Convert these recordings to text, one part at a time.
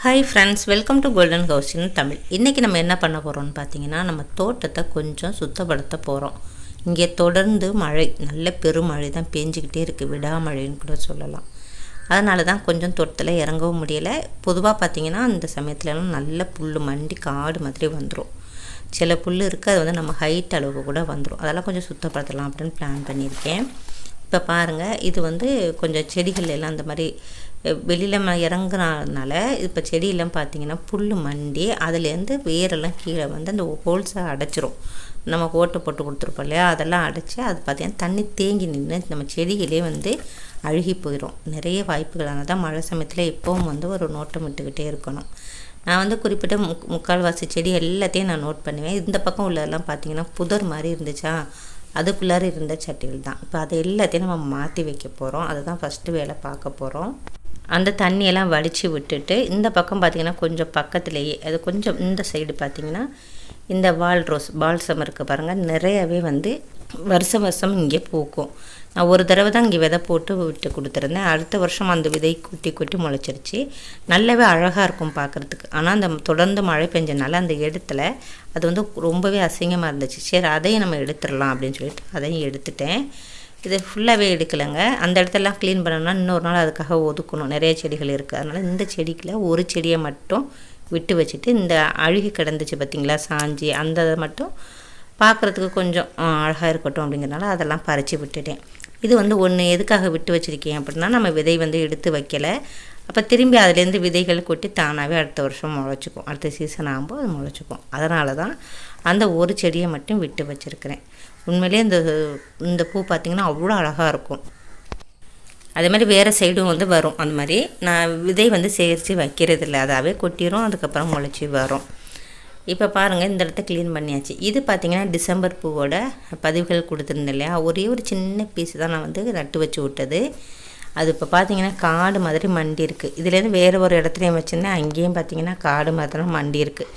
Hi friends welcome to golden house Tamil. இன்றைக்கி நம்ம என்ன பண்ண போகிறோம்னு பார்த்தீங்கன்னா நம்ம தோட்டத்தை கொஞ்சம் சுத்தப்படுத்த போகிறோம் இங்கே தொடர்ந்து மழை நல்ல பெருமழை தான் பேஞ்சிக்கிட்டே இருக்குது விடாமழைன்னு கூட சொல்லலாம். அதனால தான் கொஞ்சம் தோட்டத்தில் இறங்கவும் முடியலை. பொதுவாக பார்த்தீங்கன்னா அந்த சமயத்துலலாம் நல்ல புல் மண்டி காடு மாதிரி வந்துடும் சில புல் இருக்குது அது வந்து நம்ம ஹைட் அளவுக்கு கூட வந்துடும் அதெல்லாம் கொஞ்சம் சுத்தப்படுத்தலாம் அப்படின்னு பிளான் பண்ணியிருக்கேன். இப்போ பாருங்கள் இது வந்து கொஞ்சம் செடிகள் எல்லாம் அந்த மாதிரி வெளியில் இறங்குறதுனால இப்போ செடியெல்லாம் பார்த்திங்கன்னா புல் மண்டி அதுலேருந்து வேரெல்லாம் கீழே வந்து அந்த ஹோல்ஸை அடைச்சிரும். நம்ம ஓட்டை போட்டு கொடுத்துருப்போம் இல்லையா? அதெல்லாம் அடைச்சி அது பார்த்திங்கன்னா தண்ணி தேங்கி நின்று நம்ம செடிகளே வந்து அழுகி போயிடும் நிறைய வாய்ப்புகளான தான் மழை சமயத்தில் எப்போவும் வந்து ஒரு நோட்டம் விட்டுக்கிட்டே இருக்கணும். நான் வந்து குறிப்பிட்ட முக் முக்கால்வாசி செடி எல்லாத்தையும் நான் நோட் பண்ணுவேன். இந்த பக்கம் உள்ளதெல்லாம் பார்த்தீங்கன்னா புதர் மாதிரி இருந்துச்சா? அதுக்குள்ளார இருந்த சட்டிகள் தான். இப்போ அதை எல்லாத்தையும் நம்ம மாற்றி வைக்க போகிறோம் அதுதான் ஃபஸ்ட்டு வேலை பார்க்க போகிறோம் அந்த தண்ணியெல்லாம் வடித்து விட்டுட்டு இந்த பக்கம் பார்த்திங்கன்னா கொஞ்சம் பக்கத்துலேயே அது கொஞ்சம் இந்த சைடு பார்த்திங்கன்னா இந்த வால் ரோஸ் பால்சம் இருக்குது பாருங்கள் நிறையவே வந்து வருஷம் வருஷம் இங்கே பூக்கும். நான் ஒரு தடவை தான் இங்கே விதை போட்டு விட்டு கொடுத்துருந்தேன். அடுத்த வருஷம் அந்த விதை குட்டி குட்டி முளைச்சிருச்சு. நல்லாவே அழகாக இருக்கும் பார்க்குறதுக்கு. ஆனால் அந்த தொடர்ந்து மழை பெஞ்சனால அந்த இடத்துல அது வந்து ரொம்பவே அசிங்கமாக இருந்துச்சு. சரி அதையும் நம்ம எடுத்துடலாம் அப்படின்னு சொல்லிட்டு அதையும் எடுத்துட்டேன். இது ஃபுல்லாகவே எடுக்கலைங்க. அந்த இடத்தெல்லாம் க்ளீன் பண்ணணும்னா இன்னொரு நாள் அதுக்காக ஒதுக்கணும். நிறைய செடிகள் இருக்குது அதனால் இந்த செடிக்கில் ஒரு செடியை மட்டும் விட்டு வச்சுட்டு இந்த அழுகி கிடந்துச்சு பார்த்திங்களா சாஞ்சி அந்த இதை மட்டும் பார்க்குறதுக்கு கொஞ்சம் அழகாக இருக்கட்டும் அப்படிங்கிறனால அதெல்லாம் பறித்து விட்டுட்டேன். இது வந்து ஒன்று எதுக்காக விட்டு வச்சுருக்கேன் அப்படின்னா நம்ம விதை வந்து எடுத்து வைக்கலை. அப்போ திரும்பி அதுலேருந்து விதைகள் கொட்டி தானாகவே அடுத்த வருஷம் முளைச்சிக்கும். அடுத்த சீசன் ஆகும்போது அது முளைச்சிக்கும். அதனால தான் அந்த ஒரு செடியை மட்டும் விட்டு வச்சுருக்கிறேன். உண்மையிலே இந்த இந்த பூ பார்த்திங்கன்னா அவ்வளோ அழகாக இருக்கும். அதே மாதிரி வேறு சைடும் வந்து வரும். அந்த மாதிரி நான் விதை வந்து சேகரித்து வைக்கிறது இல்லை அதாவே கொட்டிடும் அதுக்கப்புறம் முளைச்சி வரும். இப்போ பாருங்கள் இந்த இடத்த க்ளீன் பண்ணியாச்சு. இது பார்த்திங்கன்னா டிசம்பர் பூவோட பதிவுகள் கொடுத்துருந்தேன் இல்லையா? ஒரே ஒரு சின்ன பீஸ் தான் நான் வந்து நட்டு வச்சு விட்டது. அது இப்போ பார்த்திங்கன்னா காடு மாதிரி மண்டி இருக்குது இதுலேருந்து வேறு ஒரு இடத்துலையும் வச்சுருந்தேன். அங்கேயும் பார்த்தீங்கன்னா காடு மாதிரி மண்டி இருக்குது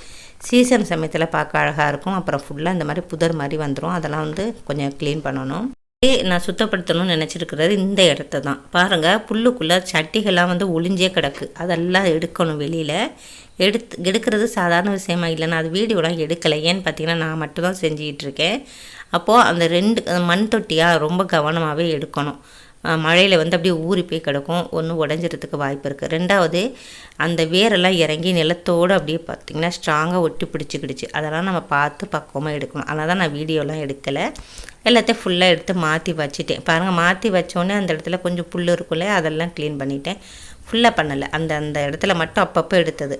சீசன் சமயத்தில் பார்க்க அழகாக இருக்கும். அப்புறம் ஃபுல்லாக இந்த மாதிரி புதர் மாதிரி வந்துடும் அதெல்லாம் வந்து கொஞ்சம் க்ளீன் பண்ணணும். நான் சுத்தப்படுத்தணும்னு நினச்சிருக்கிறது இந்த இடத்த தான் பாருங்கள் புல்லுக்குள்ளே சட்டிகள்லாம் வந்து ஒளிஞ்சே கிடக்கு. அதெல்லாம் எடுக்கணும் வெளியில். எடுத்து எடுக்கிறது சாதாரண விஷயமா இல்லை. நான் அது வீடியோலாம் எடுக்கலை. ஏன்னு பார்த்தீங்கன்னா நான் மட்டும்தான் செஞ்சிகிட்ருக்கேன் செஞ்சுக்கிட்டு இருக்கேன். அப்போது அந்த ரெண்டு மண் தொட்டியாக ரொம்ப கவனமாகவே எடுக்கணும். மழையில் வந்து அப்படியே ஊறி போய் கிடக்கும். ஒன்று உடஞ்சிறதுக்கு வாய்ப்பு இருக்குது ரெண்டாவது அந்த வேரெல்லாம் இறங்கி நிலத்தோடு அப்படியே பார்த்திங்கன்னா ஸ்ட்ராங்காக ஒட்டி பிடிச்சிக்கிடுச்சு. அதெல்லாம் நம்ம பார்த்து பக்குவமாக எடுக்கணும். அதனால் தான் நான் வீடியோலாம் எடுக்கலை. எல்லாத்தையும் ஃபுல்லாக எடுத்து மாற்றி வச்சுட்டேன். பாருங்கள் மாற்றி வச்சோடனே அந்த இடத்துல கொஞ்சம் புல் இருக்குல்ல அதெல்லாம் க்ளீன் பண்ணிட்டேன். ஃபுல்லாக பண்ணலை. அந்த அந்த இடத்துல மட்டும் அப்பப்போ எடுத்தது.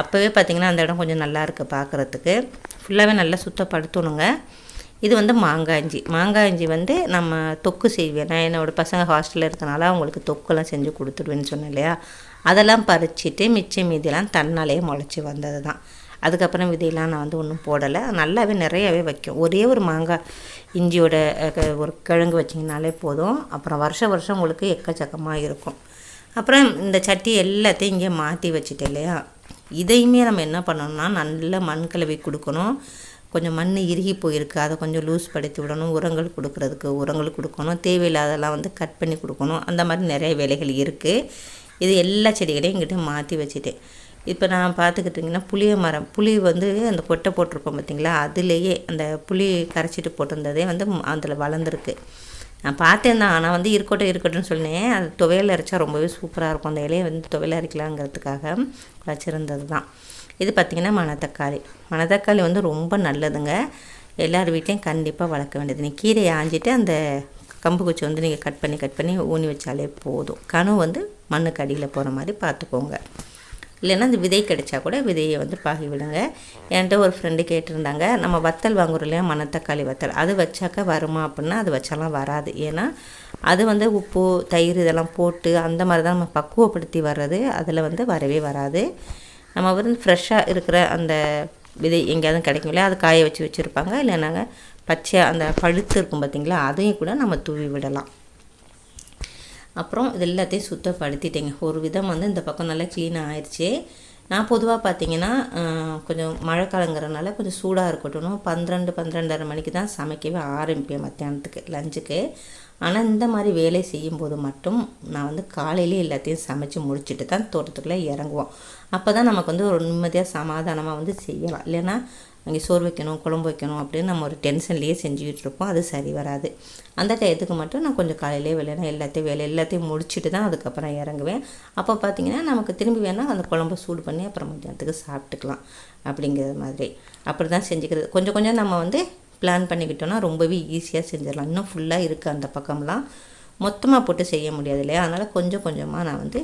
அப்போவே பார்த்திங்கன்னா அந்த இடம் கொஞ்சம் நல்லா இருக்குது பார்க்குறதுக்கு ஃபுல்லாகவே நல்லா சுத்தப்படுத்தணுங்க. இது வந்து மாங்காஞ்சி மாங்காஞ்சி வந்து நம்ம தொக்கு செய்வேன். நான் என்னோடய பசங்க ஹாஸ்டலில் இருக்கனால அவங்களுக்கு தொக்குலாம் செஞ்சு கொடுத்துடுவேன்னு சொன்னேன் இல்லையா? அதெல்லாம் பறிச்சுட்டு மிச்சம் மீதியெல்லாம் தன்னாலேயே முளைச்சி வந்தது தான் அதுக்கப்புறம் விதையெல்லாம் நான் வந்து ஒன்றும் போடலை. நல்லாவே நிறையவே வைக்கும். ஒரே ஒரு மாங்காய் இஞ்சியோட ஒரு கிழங்கு வச்சிங்கனாலே போதும். அப்புறம் வருஷம் வருஷம் உங்களுக்கு எக்கச்சக்கமாக இருக்கும். அப்புறம் இந்த சட்டி எல்லாத்தையும் இங்கே மாற்றி வச்சுட்டேன் இல்லையா? இதையுமே நம்ம என்ன பண்ணணும்னா நல்ல மண் கலவை கொடுக்கணும். கொஞ்சம் மண் இறுகி போயிருக்கு. அதை கொஞ்சம் லூஸ் படுத்தி விடணும். உரங்கள் கொடுக்குறதுக்கு உரங்கள் கொடுக்கணும். தேவையில்லாதெல்லாம் வந்து கட் பண்ணி கொடுக்கணும். அந்த மாதிரி நிறைய வேலைகள் இருக்குது இது எல்லா செடிகளையும் எங்கிட்ட மாற்றி வச்சுட்டேன். இப்போ நான் பார்த்துக்கிட்டிங்கன்னா புளிய மரம் புளி வந்து அந்த கொட்டை போட்டிருப்போம் பார்த்திங்களா அதுலேயே அந்த புளி கரைச்சிட்டு போட்டிருந்ததே வந்து அதில் வளர்ந்துருக்கு. நான் பார்த்தேன் தான். ஆனால் வந்து இருக்கட்டும் இருக்கட்டும்னு சொன்னேன். அது துவையல் அரைச்சா ரொம்பவே சூப்பராக இருக்கும். அந்த இலையை வந்து துவையல் அரைக்கலாங்கிறதுக்காக வச்சுருந்தது தான். இது பார்த்திங்கன்னா மணத்தக்காளி. மணத்தக்காளி வந்து ரொம்ப நல்லதுங்க. எல்லார் வீட்லேயும் கண்டிப்பாக வளர்க்க வேண்டியது. நீ கீரையை ஆஞ்சிட்டு அந்த கம்பு குச்சி வந்து நீங்கள் கட் பண்ணி கட் பண்ணி ஊனி வச்சாலே போதும். கனவு வந்து மண்ணுக்கு அடியில் போகிற மாதிரி பார்த்துக்கோங்க இல்லைன்னா அந்த விதை கிடைச்சா கூட விதையை வந்து பாகி விடுங்க. என்கிட்ட ஒரு ஃப்ரெண்டு கேட்டிருந்தாங்க நம்ம வத்தல் வாங்குறோம் இல்லையா மணத்தக்காளி வத்தல். அது வச்சாக்க வருமா அப்படின்னா அது வச்சாலாம் வராது. ஏன்னா அது வந்து உப்பு தயிர் இதெல்லாம் போட்டு அந்த மாதிரி தான் நம்ம பக்குவப்படுத்தி வர்றது. அதில் வந்து வரவே வராது. நம்ம வந்து ஃப்ரெஷ்ஷாக இருக்கிற அந்த விதை எங்கேயாவது கிடைக்கும் இல்லையா அது காய வச்சு வச்சுருப்பாங்க. இல்லைனாங்க பச்சை அந்த பழுத்து இருக்கும் பார்த்திங்களா அதையும் கூட நம்ம தூவி விடலாம். அப்புறம் இது எல்லாத்தையும் சுத்தப்படுத்திட்டேங்க. ஒரு விதம் வந்து இந்த பக்கம் நல்லா க்ளீனாக ஆயிடுச்சு நான் பொதுவாக பார்த்தீங்கன்னா கொஞ்சம் மழைக்காலங்கிறனால கொஞ்சம் சூடாக இருக்கட்டும். பன்னிரெண்டு பன்னிரெண்டரை மணிக்கு தான் சமைக்கவே ஆரம்பிப்பேன் மத்தியானத்துக்கு லஞ்சுக்கு ஆனால் இந்த மாதிரி வேலை செய்யும்போது மட்டும் நான் வந்து காலையிலே எல்லாத்தையும் சமைச்சு முடிச்சுட்டு தான் தோட்டத்துக்குள்ளே இறங்குவோம். அப்போ தான் நமக்கு வந்து ஒரு நிம்மதியாக சமாதானமாக வந்து செய்யலாம். இல்லைன்னா அங்கே சோறு வைக்கணும் குழம்பு வைக்கணும் அப்படின்னு நம்ம ஒரு டென்ஷன்லேயே செஞ்சுக்கிட்டு இருப்போம். அது சரி வராது. அந்த டயத்துக்கு மட்டும் நான் கொஞ்சம் காலையிலே வேலைனா எல்லாத்தையும் வேலை எல்லாத்தையும் முடிச்சுட்டு தான் அதுக்கப்புறம் இறங்குவேன். அப்போ பார்த்தீங்கன்னா நமக்கு திரும்பி வேணால் அந்த குழம்பு சூடு பண்ணி அப்புறம் மத்தியானத்துக்கு சாப்பிட்டுக்கலாம் அப்படிங்கிற மாதிரி. அப்படி தான் செஞ்சுக்கிறது. கொஞ்சம் கொஞ்சம் நம்ம வந்து பிளான் பண்ணிக்கிட்டோன்னா ரொம்பவே ஈஸியாக செஞ்சிடலாம். இன்னும் ஃபுல்லாக இருக்குது அந்த பக்கம்லாம். மொத்தமாக போட்டு செய்ய முடியாது இல்லையா? அதனால் கொஞ்சம் கொஞ்சமாக நான் வந்து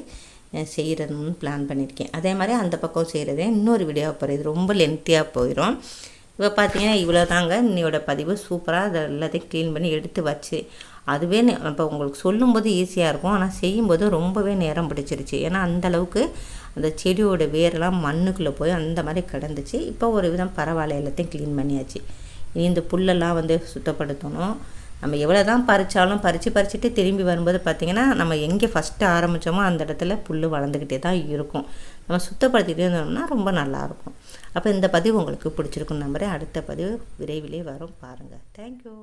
செய்கிறதுன்னு பிளான் பண்ணியிருக்கேன் அதே மாதிரி அந்த பக்கம் செய்கிறதே இன்னொரு வீடியோ போகிறது ரொம்ப லென்த்தியாக போயிடும் இப்போ பார்த்தீங்கன்னா இவ்வளோ தாங்க இன்னையோட பதிவு சூப்பராக அதை எல்லாத்தையும் க்ளீன் பண்ணி எடுத்து வச்சு. அதுவே இப்போ உங்களுக்கு சொல்லும்போது ஈஸியாக இருக்கும். ஆனால் செய்யும்போது ரொம்பவே நேரம் பிடிச்சிருச்சு. ஏன்னா அந்தளவுக்கு அந்த செடியோட வேரெல்லாம் மண்ணுக்குள்ளே போய் அந்த மாதிரி கிடந்துச்சு. இப்போ ஒரு விதம் பரவாயில்ல. எல்லாத்தையும் க்ளீன் பண்ணியாச்சு. இனி இந்த புல்லெல்லாம் வந்து சுத்தப்படுத்தணும். நம்ம எவ்வளோ தான் பறித்தாலும் பறித்து பறிச்சுட்டு திரும்பி வரும்போது பார்த்திங்கன்னா நம்ம எங்கே ஃபஸ்ட்டு ஆரம்பித்தோமோ அந்த இடத்துல புல் வளர்ந்துக்கிட்டே தான் இருக்கும். நம்ம சுத்தப்படுத்திகிட்டே இருந்தோம்னா ரொம்ப நல்லாயிருக்கும் அப்போ இந்த பதிவு உங்களுக்கு பிடிச்சிருக்கும் நம்புறேன். அடுத்த பதிவு விரைவிலே வரும். பாருங்கள் தேங்க்யூ